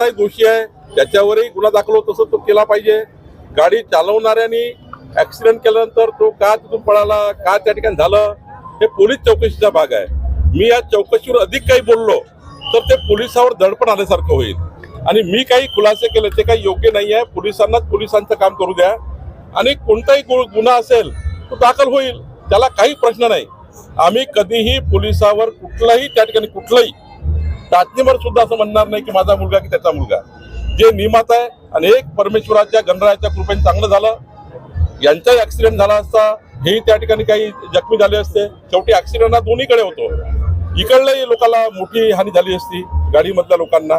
काही दोषी आहे त्याच्यावरही गुन्हा दाखल होत तसं तो केला पाहिजे. गाडी चालवणाऱ्यांनी ऍक्सिडेंट केल्यानंतर तो का तिथून पळाला का त्या ठिकाणी झालं हे पोलीस चौकशीचा भाग आहे. मी या चौकशीवर अधिक काही बोललो तर ते पोलिसावर दडपण आल्यासारखं होईल. आणि मी काही खुलासे केले ते काही योग्य नाही आहे. पोलिसांनाच पोलिसांचं काम करू द्या. आणि कोणताही गुन्हा असेल तो दाखल होईल. त्याला काही प्रश्न नाही. आम्ही कधीही पोलिसावर कुठलाही त्या ठिकाणी कुठलाही टाचणीवर सुद्धा असं म्हणणार नाही की माझा मुलगा की त्याचा मुलगा. जे नियमात आहे आणि एक परमेश्वराच्या गणरायाच्या कृपेने चांगलं झालं यांचाही ऍक्सिडेंट झाला असता हेही त्या ठिकाणी काही जखमी झाले असते. शेवटी ऍक्सिडेंट हा दोन्हीकडे होतो. इकडल्याही लोकांना मोठी हानी झाली असती गाडीमधल्या लोकांना.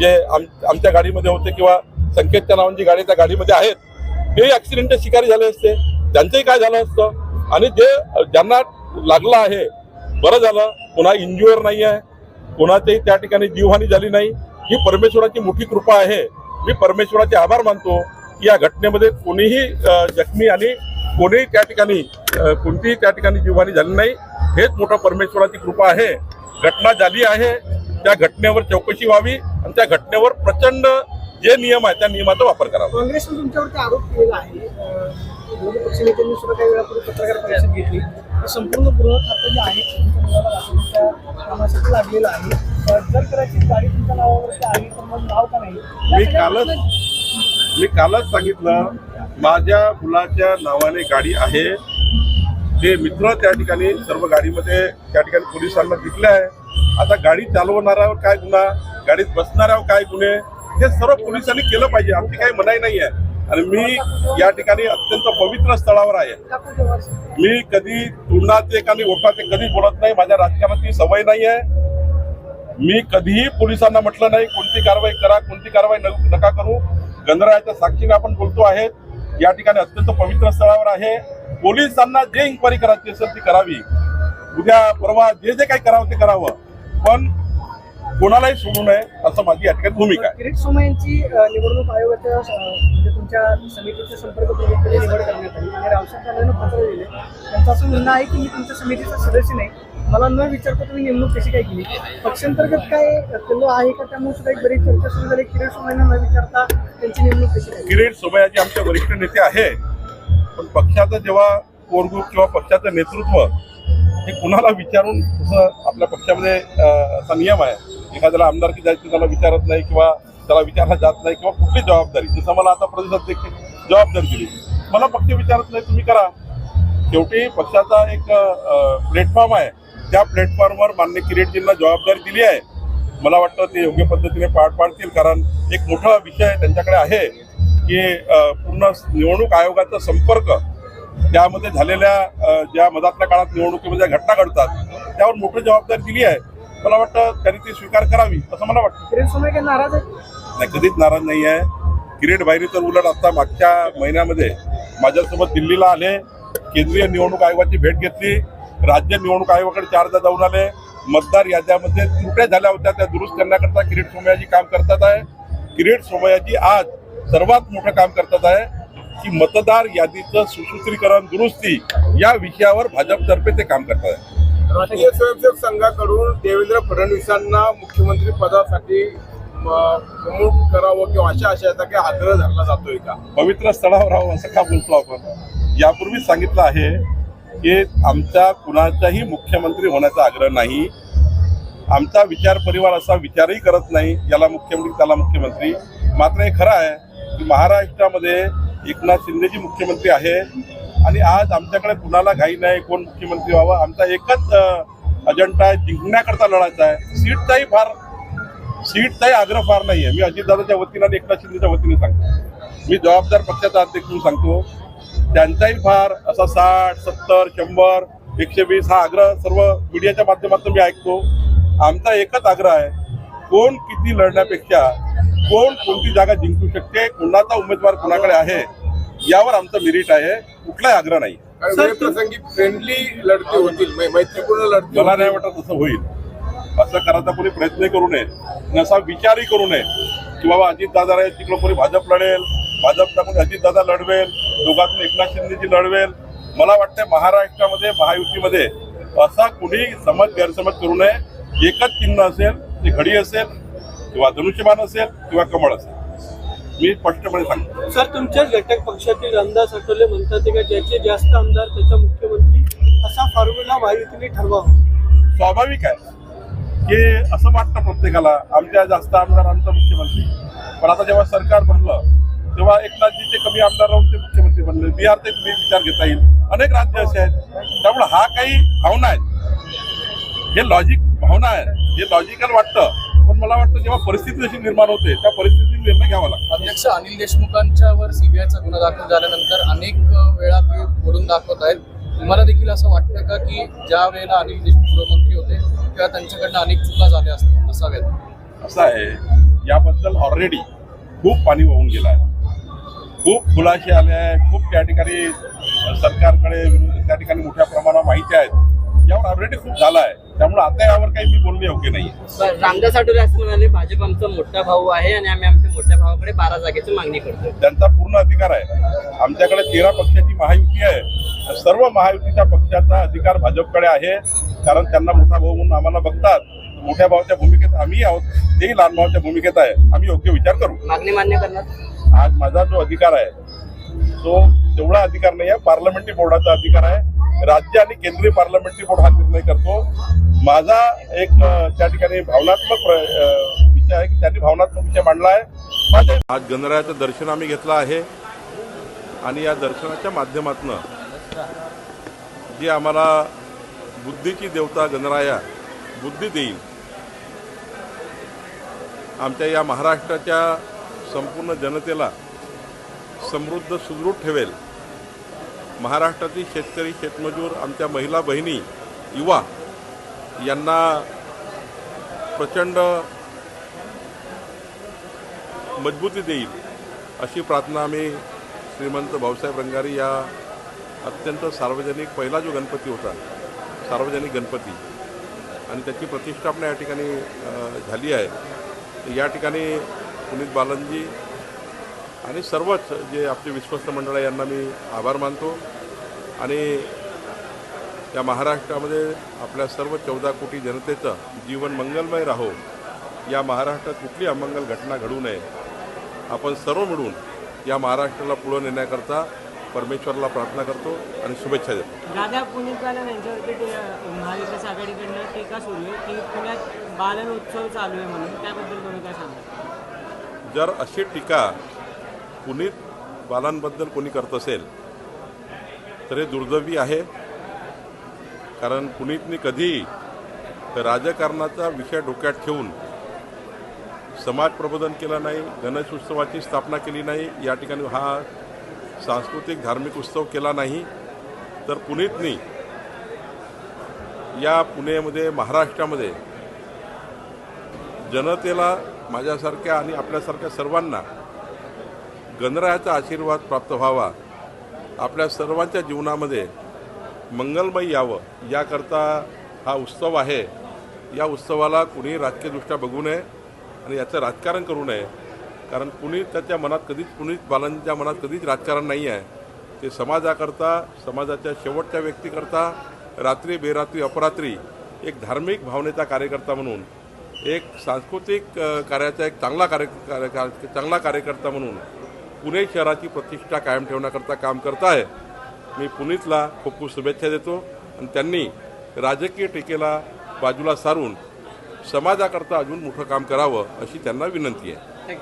जे आम आमच्या गाडीमध्ये होते किंवा संकेतच्या नावांची गाडी त्या गाडीमध्ये आहेत तेही ॲक्सिडेंटचे शिकारी झाले असते. त्यांचंही काय झालं असतं? आणि जे ज्यांना लागलं आहे बरं झालं. पुन्हा इंज्युअर नाही आहे कोणाचीही त्या ठिकाणी जीवहानी झाली नाही. ही परमेश्वराची मोठी कृपा आहे. मी परमेश्वराचे आभार मानतो की या घटनेमध्ये कोणीही जखमी आणि कोणीही त्या ठिकाणी कोणतीही त्या ठिकाणी जीवहानी झाली नाही. हेच मोठं परमेश्वराची कृपा आहे. घटना झाली आहे. त्या घटनेवर चौकशी व्हावी आणि त्या घटनेवर प्रचंड जे नियम आहे त्या नियमाचा वापर करावा. काँग्रेसने तुमच्यावरती आरोप केलेला आहे? विरोधी पक्षनेत्यांनी सुद्धा काही वेळापूर्वी पत्रकार परिषद घेतली. संपूर्ण गृह खातं जे आहे तुमच्या मुलाला दाखवण्याच्या कामासाठी लागलेलं आहे. जर कदाचित गाडी तुमच्या नावावरती आली तर मग नाव का नाही? मी कालच मी कालच सांगितलं माझ्या मुलाच्या नावाने गाडी आहे. ते मित्र त्या ठिकाणी सर्व गाडीमध्ये त्या ठिकाणी पोलिसांना दिसले आहे. आता गाडी चालवणाऱ्यावर काय गुन्हा गाडीत बसणाऱ्यावर काय गुन्हे हे सर्व पोलिसांनी केलं पाहिजे. आमची काही मनाई नाही आहे. आणि मी या ठिकाणी अत्यंत पवित्र स्थळावर आहे. मी कधी तुरणाचे आणि ओठाचे कधी बोलत नाही माझ्या राजकारणाची सवय नाही आहे मी कधीही पोलिसांना म्हटलं नाही कोणती कारवाई करा कोणती कारवाई नका करू. गणरायाच्या साक्षीने आपण बोलतो आहेत. या ठिकाणी अत्यंत पवित्र स्थळावर आहे. पोलिसांना जे इन्क्वायरी करायची असेल ती करावी. उद्या परवा जे जे काही करावं ते करावं. पण कोणालाही सोडू नये असं माझी या ठिकाणी भूमिका आहे. किरीट सोमा यांची निवडणूक आयोगाच्या म्हणजे तुमच्या समितीचे संपर्क प्रमुखपदी निवड करण्यात आली. आणि रावसाहेब पत्र दिले. त्यांचं असं म्हणणं आहे की मी तुमच्या समितीचा सदस्य नाही. मला न विचारता तुम्ही नेमणूक कशी काय केली? पक्षांतर्गत काय केलं आहे का? त्यामुळे सुद्धा एक बरीच चर्चा सुरू झाली. किरीट सोमा यांना न विचारता त्यांची नेमणूक कशी काय किरीट सोमयाजी आमचे वरिष्ठ नेते आहे पण पक्षाचं जेव्हा कोर ग्रुप किंवा पक्षाचं नेतृत्व हे कुणाला विचारून तसं आपल्या पक्षामध्ये असा नियम आहे एखाद्याला आमदारकी जायची त्याला विचारत नाही किंवा त्याला विचारला जात नाही किंवा कुठली जबाबदारी. जसं मला आता प्रदेशाध्यक्ष जबाबदारी दिली. मला पक्ष विचारत नाही तुम्ही करा. शेवटी पक्षाचा एक प्लॅटफॉर्म आहे. त्या प्लॅटफॉर्मवर मान्य किरीटजींना जबाबदारी दिली आहे. मला वाटतं ते योग्य पद्धतीने पाठ पाडतील कारण एक मोठा विषय त्यांच्याकडे आहे की पूर्ण निवडणूक आयोगाचा संपर्क. त्यामध्ये झालेल्या ज्या मधातल्या काळात निवडणुकीमध्ये घटना घडतात त्यावर मोठी जबाबदारी दिली आहे. मला वाटतं त्यांनी ती स्वीकार करावी असं मला वाटतं. नाराज आहे? नाही कधीच नाराज नाही आहे. किरीट बाहेरी तर उलट आता मागच्या महिन्यामध्ये माझ्यासोबत दिल्लीला आले केंद्रीय निवडणूक आयोगाची भेट घेतली राज्य निवडणूक आयोगाकडे चारदा जाऊन आले मतदार याद्यामध्ये त्रुट्या झाल्या होत्या त्या दुरुस्त करण्याकरता किरीट सोमयाजी काम करतात आहे. किरीट सोमयाजी आज सर्वात मोठं काम करतात आहे की मतदार यादीचं सुसूत्रीकरण दुरुस्ती या विषयावर भाजपतर्फे ते काम करतात आहे. राष्ट्रीय स्वयंसेवक संघाकडून देवेंद्र फडणवीसांना मुख्यमंत्री पदासाठी प्रमुख करावं किंवा अशा आशयाचा काही आग्रह धरला जातोय का? पवित्र स्थळावर राहू असं का बोलतो आपण? यापूर्वीच सांगितलं आहे की आमचा कुणाचाही मुख्यमंत्री होण्याचा आग्रह नाही. आमचा विचार परिवार असा विचारही करत नाही. याला मुख्यमंत्री त्याला मुख्यमंत्री. मात्र हे खरं आहे की महाराष्ट्रामध्ये एकनाथ शिंदेजी मुख्यमंत्री आहे. आणि आज आमच्याकडे कुणाला घाई नाही कोण मुख्यमंत्री व्हावं आमचा एकच अजेंडा आहे जिंकण्याकरता लढायचा आहे. सीटचाही फार सीटचाही आग्रह फार नाही आहे मी अजितदादाच्या वतीनं आणि एकनाथ शिंदेच्या वतीने सांगतो. मी जबाबदार पक्षाचा अध्यक्ष म्हणून सांगतो. त्यांचाही फार असा साठ सत्तर शंभर एकशे वीस हा आग्रह सर्व मीडियाच्या माध्यमातून मी ऐकतो. आमचा एकच आग्रह आहे कोण किती लढण्यापेक्षा कोण कोणती जागा जिंकू शकते कोणाचा उमेदवार कोणाकडे आहे यावर आमचं मिरिट आहे. कुठलाही आग्रह नाही. वेळ प्रसंगी फ्रेंडली लढती होतील मै- मैत्रीपूर्ण लढती मला. नाही वाटत असं होईल. असं करायचा कोणी प्रयत्नही करू नये. असा विचारही करू नये की बाबा अजितदादा आहे तिकडं कोणी भाजप लढेल. भाजपचा कोणी अजितदादा लढवेल. दोघातून एकनाथ शिंदेची लढवेल. मला वाटतं महाराष्ट्रामध्ये महायुतीमध्ये असा कुणी समज गैरसमज करू नये. एकच चिन्ह असेल ते घडी असेल किंवा धनुष्यबाण असेल किंवा कमळ असेल. मी स्पष्टपणे सांगतो. सर तुमच्याच घटक पक्षातील रामदास आठवले म्हणतात की ज्याचे जास्त आमदार त्याचा मुख्यमंत्री? असा फॉर्म्युला महायुतीने ठरवावा स्वाभाविक आहे. की असं वाटतं प्रत्येकाला आमच्या जास्त आमदार आमचा मुख्यमंत्री. पण आता जेव्हा सरकार बनलं तेव्हा एकनाथजीचे कमी आमदार राहून ते मुख्यमंत्री बनले. बिहारचे तुम्ही विचार घेता येईल. अनेक राज्य असे आहेत. त्यामुळे हा काही भावना आहेत हे लॉजिक भावना आहे. हे लॉजिकल वाटतं. पण मला वाटतं जेव्हा परिस्थिती जशी निर्माण होते त्या परिस्थितीत निर्णय घ्यावा लागतो. अध्यक्ष अनिल देशमुखांच्या वर सीबीआयचा गुन्हा दाखल झाल्यानंतर अनेक वेळा ते बोलून दाखवत आहेत. तुम्हाला देखील असं वाटतं का की ज्या वेळेला अनिल देशमुख गृहमंत्री होते तेव्हा त्यांच्याकडनं अनेक चुका झाल्या असतात असाव्यात? असं आहे याबद्दल ऑलरेडी खूप पाणी वाहून गेलं आहे. खूप खुलासे आले आहे खूप त्या ठिकाणी सरकारकडे त्या ठिकाणी मोठ्या प्रमाणात माहिती आहेत. यावर ऑलरेडी खूप झालं आहे त्यामुळे आता यावर काही मी बोलणे योग्य नाही रामदास आठवले असं म्हणाले भाजप आमचा मोठा भाऊ आहे आणि आम्ही आमच्या मोठ्या भावाकडे बारा जागेची मागणी करतो त्यांचा पूर्ण अधिकार आहे. आमच्याकडे तेरा पक्षाची महायुती आहे. सर्व महायुतीच्या पक्षाचा अधिकार भाजपकडे आहे. कारण त्यांना मोठा भाऊ म्हणून आम्हाला बघतात. मोठ्या भावाच्या भूमिकेत आम्ही आहोत. तेही लहान भावाच्या भूमिकेत आहे. आम्ही योग्य विचार करू. मागणी मान्य करणार? आज माझा जो अधिकार आहे तो तेवढा अधिकार नाही आहे पार्लमेंटरी बोर्डाचा अधिकार आहे. राज्य आणि केंद्रीय पार्लमेंटरी बोर्ड हा निर्णय करतो. माझा एक त्या ठिकाणी भावनात्मक प्र- विषय आहे की त्यांनी भावनात्मक विषय मांडला आहे. माझे आज गणरायाचं दर्शन आम्ही घेतलं आहे. आणि या दर्शनाच्या माध्यमातून जी आम्हाला बुद्धीची देवता गणराया बुद्धी देईल आमच्या या महाराष्ट्राच्या संपूर्ण जनतेला समृद्ध सुदृढ ठेवेल. महाराष्ट्रातील शेतकरी शेतमजूर आमच्या महिला बहिणी युवा यांना प्रचंड मजबूती देईल अशी प्रार्थना आम्ही श्रीमंत भाऊसाहेब रंगारी या अत्यंत सार्वजनिक पहिला जो गणपती होता सार्वजनिक गणपती आणि त्याची प्रतिष्ठापना या ठिकाणी झाली आहे. या ठिकाणी पुनीत बालनजी आणि सर्वच जे आपले विश्वस्त मंडळ आहे यांना मी आभार मानतो. आणि या महाराष्ट्रामध्ये आपल्या सर्व चौदा कोटी जनतेचं जीवन मंगलमय राहो. या महाराष्ट्रात कुठली अमंगल घटना घडू नये. आपण सर्व मिळून या महाराष्ट्राला पुढं नेण्याकरता परमेश्वरला प्रार्थना करतो आणि शुभेच्छा देतो. दादा बालन यांच्यावरती महाविकास आघाडीकडनं टीका सुरू आहे की पुण्यात बालन उत्सव चालू आहे म्हणून. त्याबद्दल तुम्ही काय सांगा जर अशी टीका कुणी बालांबद्दल कोणी करत असेल तर हे दुर्दैवी आहे. कारण कुणीतनी कधीही राजकारणाचा विषय डोक्यात ठेवून समाज प्रबोधन केलं नाही गणेश उत्सवाची स्थापना केली नाही या ठिकाणी हा सांस्कृतिक धार्मिक उत्सव केला नाही तर पुणेतनी या पुणेमध्ये महाराष्ट्रामध्ये जनतेला माझ्यासारख्या आणि आपल्यासारख्या सर्वांना गणरायाचा आशीर्वाद प्राप्त व्हावा. आपल्या सर्वांच्या जीवनामध्ये मंगलमय यावं याकरता हा उत्सव आहे. या उत्सवाला कुणी राजकीयदृष्ट्या बघू नये आणि याचं राजकारण करू नये. कारण कुणी त्याच्या मनात कधीच कुणीच बालांच्या मनात कधीच राजकारण नाही आहे ते समाजाकरता समाजाच्या शेवटच्या व्यक्तीकरता रात्री बेरात्री अपरात्री एक धार्मिक भावनेचा कार्यकर्ता म्हणून एक सांस्कृतिक कार्याचा एक चांगला कार्य कार्य- कार्य- चांगला कार्यकर्ता म्हणून पुणे शहराची प्रतिष्ठा कायम ठेवण्याकरता काम करत आहे. मी पुनीतला खूप खूप शुभेच्छा देतो. आणि त्यांनी राजकीय टीकेला बाजूला सारून समाजाकरता अजून मोठं काम करावं अशी त्यांना विनंती आहे.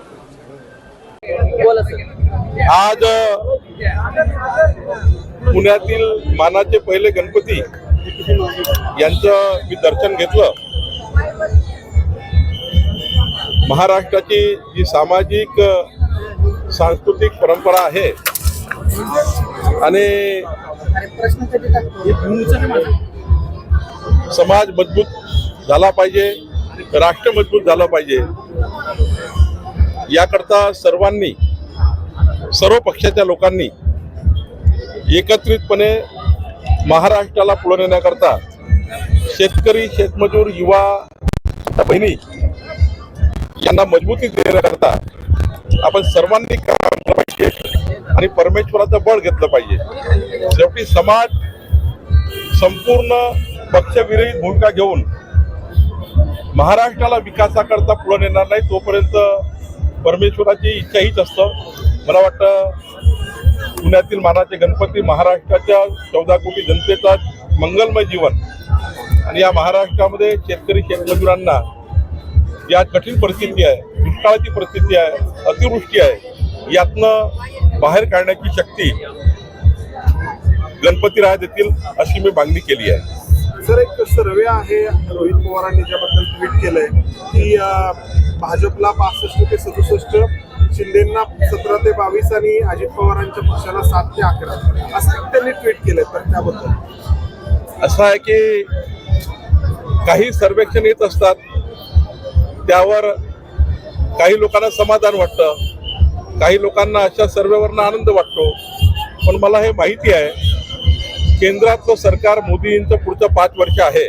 आज पुण्यातील मानाचे पहिले गणपती यांचं मी दर्शन घेतलं. महाराष्ट्राची जी सामाजिक सांस्कृतिक परंपरा आहे. आणि समाज मजबूत झाला पाहिजे राष्ट्र मजबूत झालं पाहिजे. याकरता सर्वांनी सर्व पक्षाच्या लोकांनी एकत्रितपणे महाराष्ट्राला पुढे नेण्याकरता शेतकरी शेतमजूर युवा बहिणी यांना मजबूती देण्याकरता आपण सर्वांनी काम पाहिजे आणि परमेश्वराचं बळ घेतलं पाहिजे. शेवटी समाज संपूर्ण पक्षविरहित भूमिका घेऊन महाराष्ट्राला विकासाकरता पुढे नेणार नाही तोपर्यंत परमेश्वराची इच्छा हीच असतं. मला वाटतं पुण्यातील मानाचे गणपती महाराष्ट्राच्या चौदा कोटी जनतेचा मंगलमय जीवन. आणि या महाराष्ट्रामध्ये शेतकरी शेतमजुरांना या कठीण परिस्थिती आहे दुष्काळाची परिस्थिती आहे अतिवृष्टी आहे यातनं बाहेर काढण्याची शक्ती गणपती राय देतील अशी मी मागणी केली आहे. सर एक सर्वे आहे रोहित पवारांनी ज्याबद्दल ट्विट केलंय की भाजपला पासष्ट ते सदुसष्ट शिंदेना सतरा ते बावीस आणि अजित पवारांच्या पक्षाला सात ते अकरा. असं एक त्यांनी ट्विट केलंय तर त्याबद्दल. असं आहे की काही सर्वेक्षण येत असतात त्यावर काही लोकांना समाधान वाटतं काही लोकांना अशा सर्वेवरनं आनंद वाटतो. पण मला हे माहिती आहे केंद्रातलं सरकार मोदींचं पुढचं पाच वर्ष आहे.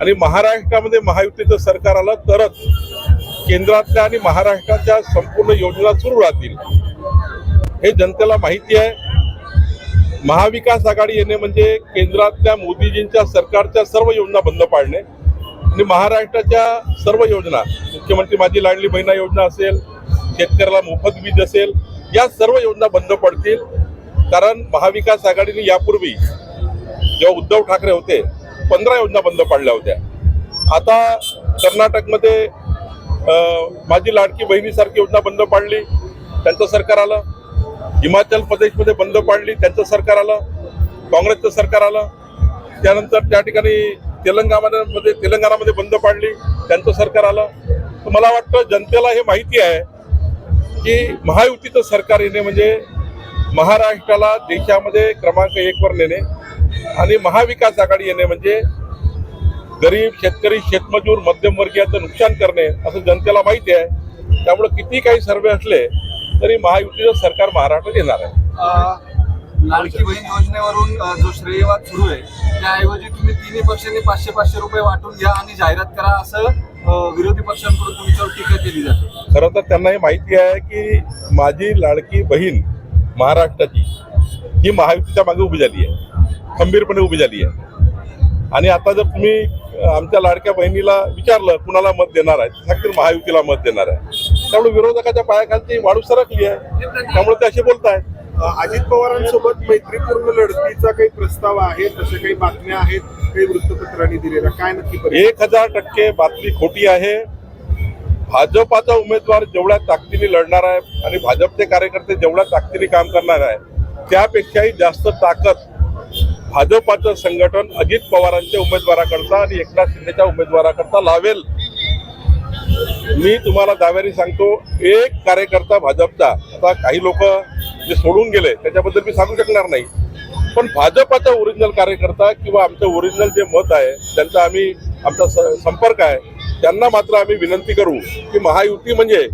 आणि महाराष्ट्रामध्ये महायुतीचं सरकार आलं तरच केंद्रातल्या आणि महाराष्ट्राच्या संपूर्ण योजना सुरू राहतील. हे जनतेला माहिती आहे. महाविकास आघाडी येणे म्हणजे केंद्रातल्या मोदीजींच्या सरकारच्या सर्व योजना बंद पाडणे. आणि महाराष्ट्राच्या सर्व योजना मुख्यमंत्री माझी लाडली बहिणा योजना असेल शेतकऱ्याला मोफत वीज असेल या सर्व योजना बंद पडतील. कारण महाविकास आघाडीने यापूर्वी जेव्हा उद्धव ठाकरे होते पंधरा योजना बंद पाडल्या होत्या. आता कर्नाटकमध्ये माझी लाडकी बहिणीसारखी योजना बंद पाडली त्यांचं सरकार आलं. हिमाचल प्रदेशमध्ये बंद पाडली त्यांचं सरकार आलं. काँग्रेसचं सरकार आलं. त्यानंतर त्या ठिकाणी तेलंगणामध्ये तेलंगणामध्ये बंद पाडली त्यांचं सरकार आलं. तर मला वाटतं जनतेला हे माहिती आहे की महायुतीचं सरकार येणे म्हणजे महाराष्ट्राला देशामध्ये क्रमांक एकवर नेणे आणि महाविकास आघाडी येणे म्हणजे गरीब शेतकरी शेतमजूर मध्यमवर्गीयाचं नुकसान करणे असं जनतेला माहिती आहे. त्यामुळे किती काही सर्वे असले तरी महायुतीचं सरकार महाराष्ट्रात येणार आहे. लाडकी बहीण योजनेवरून जो श्रेयवाद सुरू आहे त्याऐवजी तुम्ही तिन्ही पक्षांनी पाचशे पाचशे रुपये वाटून घ्या आणि जाहिरात करा असं विरोधी पक्षांकडून तुमच्यावर टीका केली जाते. खरं तर त्यांना हे माहिती आहे की माझी लाडकी बहीण महाराष्ट्राची ही महायुतीच्या मागे उभी झाली आहे. खंबीरपणे उभी झाली आहे. आणि आता जर तुम्ही आमच्या लाडक्या बहिणीला विचारलं कुणाला मत देणार आहे तर सांगतील महायुतीला मत देणार आहे. त्यामुळे विरोधकाच्या पायाखालची वाढू सरकली आहे. त्यामुळे ते असे बोलत आहेत अजित पवारांसोबत मैत्रीपूर्ण लढतीचा काही प्रस्ताव आहे तशा काही बातम्या आहेत काही वृत्तपत्रांनी दिलेल्या. काय नक्की एक हजार टक्के बातमी खोटी आहे. भाजपाचा उमेदवार जेवढ्या ताकदीने लढणार आहे आणि भाजपचे कार्यकर्ते जेवढ्या ताकदीने काम करणार आहे त्यापेक्षाही जास्त ताकद भाजपाचं संघटन अजित पवारांच्या उमेदवाराकरता आणि एकनाथ शिंदेच्या उमेदवाराकरता लावेल. मी तुम्हाला दाव्याने सांगतो एक कार्यकर्ता भाजपचा आता काही लोक जे सोडून गेले त्याच्याबद्दल मी सांगू शकणार नाही. पण भाजपाचा ओरिजिनल कार्यकर्ता किंवा आमचं ओरिजिनल जे मत आहे त्यांचा आम्ही आमचा संपर्क आहे त्यांना मात्र आम्ही विनंती करू की महायुती म्हणजे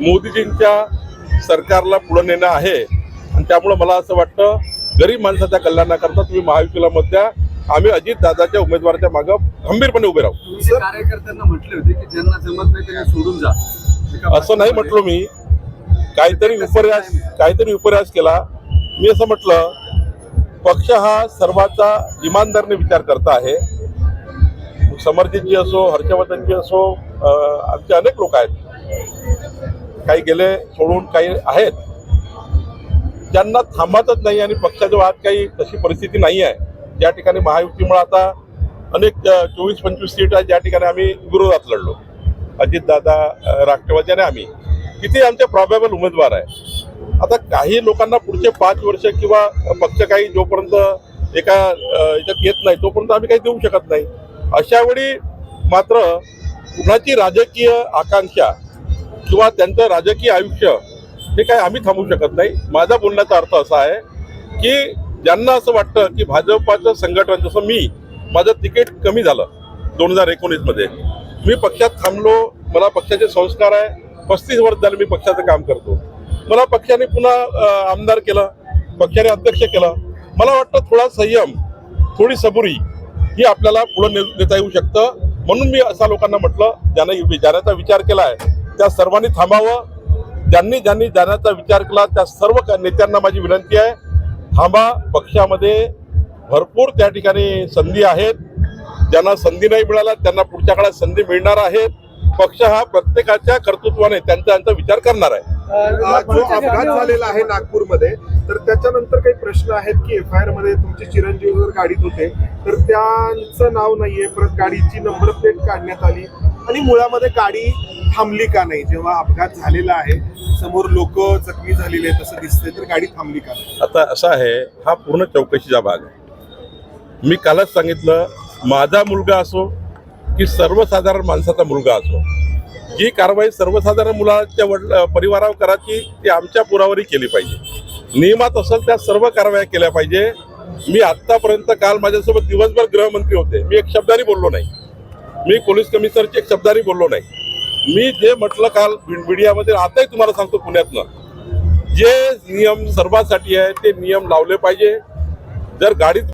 मोदीजींच्या सरकारला पुढे नेणं आहे. आणि त्यामुळं मला असं वाटतं गरीब माणसाच्या कल्याणाकरता तुम्ही महायुतीला मत द्या. आम्ही अजित दादाच्या उमेदवाराच्या मागं खंबीरपणे उभे राहू. कार्यकर्त्यांना म्हटले होते की ज्यांना जमत नाही त्यांना सोडून जा. असं नाही म्हटलो मी. काहीतरी विपर्यास काहीतरी विपर्यास केला. मी असं म्हटलं पक्ष हा सर्वाचा इमानदारने विचार करता आहे. समर्जितजी असो हर्षवर्धनजी असो आमचे अनेक लोक आहेत. काही गेले सोडून काही आहेत. ज्यांना थांबतच नाही आणि पक्षाच्या आज काही तशी परिस्थिती नाही आहे. ज्या ठिकाणी महायुतीमुळे आता अनेक चोवीस पंचवीस सीट आहेत ज्या ठिकाणी आम्ही विरोधात लढलो. अजितदादा राष्ट्रवादी आणि आम्ही. किती आमचे प्रॉबेबल उमेदवार आहे. आता काही लोकांना पुढचे पाच वर्ष किंवा पक्ष काही जोपर्यंत एका याच्यात येत नाही तोपर्यंत आम्ही काही देऊ शकत नाही. अशा वेळी मात्र कुणाची राजकीय आकांक्षा किंवा त्यांचं राजकीय आयुष्य हे काय आम्ही थांबू शकत नाही. माझा बोलण्याचा अर्थ असा आहे की ज्यांना असं वाटतं की भाजपाचं संघटन जसं मी माझं तिकीट कमी झालं दोन हजार एकोणीसमध्ये. मी पक्षात थांबलो मला पक्षाचे संस्कार आहे पस्तीस वर्ष झाले मी पक्षाचं काम करतो. मला पक्षाने पुन्हा आमदार केलं पक्षाने अध्यक्ष केलं. मला वाटतं थोडा संयम थोडी सबुरी ही आपल्याला पुढे ने नेता येऊ शकतं. म्हणून मी असा लोकांना म्हटलं ज्यांना जाण्याचा विचार केला आहे त्या सर्वांनी थांबावं. ज्यांनी ज्यांनी जाण्याचा विचार केला त्या सर्व नेत्यांना माझी विनंती आहे थांबा. पक्षामध्ये भरपूर त्या ठिकाणी संधी आहेत. ज्यांना संधी नाही मिळाल्या त्यांना पुढच्या काळात संधी मिळणार आहेत. पक्ष हा प्रत्येकाच्या कर्तृत्वाने त्यांचा त्यांचा विचार करणार आहे. जो अपघात झालेला आहे नागपूरमध्ये तर त्याच्यानंतर काही प्रश्न आहेत की एफ आय आरमध्ये तुमचे चिरंजीव जर गाडीत होते तर त्यांचं नाव नाहीये परत गाडीची नंबर प्लेट काढण्यात आली. आणि मुळामध्ये गाडी थांबली का नाही? जेव्हा अपघात झालेला आहे समोर लोक जखमी झालेले आहेत असं दिसतंय तर गाडी थांबली का नाही? आता असं आहे हा पूर्ण चौकशीचा भाग आहे. मी कालच सांगितलं माझा मुलगा असो की सर्वसाधारण माणसाचा मुलगा असो. जी कारवाई सर्वसाधारण मुलाच्या वडील परिवारावर करायची ती आमच्या पुरावरी केली पाहिजे. नियमात असेल त्या सर्व कारवाया केल्या पाहिजे. मी आत्तापर्यंत काल माझ्यासोबत दिवसभर गृहमंत्री होते. मी एक शब्दाने बोललो नाही. मी पोलीस कमिशनरची एक शब्दाने बोललो नाही. मी जे म्हटलं काल मीडियामध्ये आताही तुम्हाला सांगतो पुण्यातनं. जे नियम सर्वांसाठी आहे ते नियम लावले पाहिजे. जर गाडीत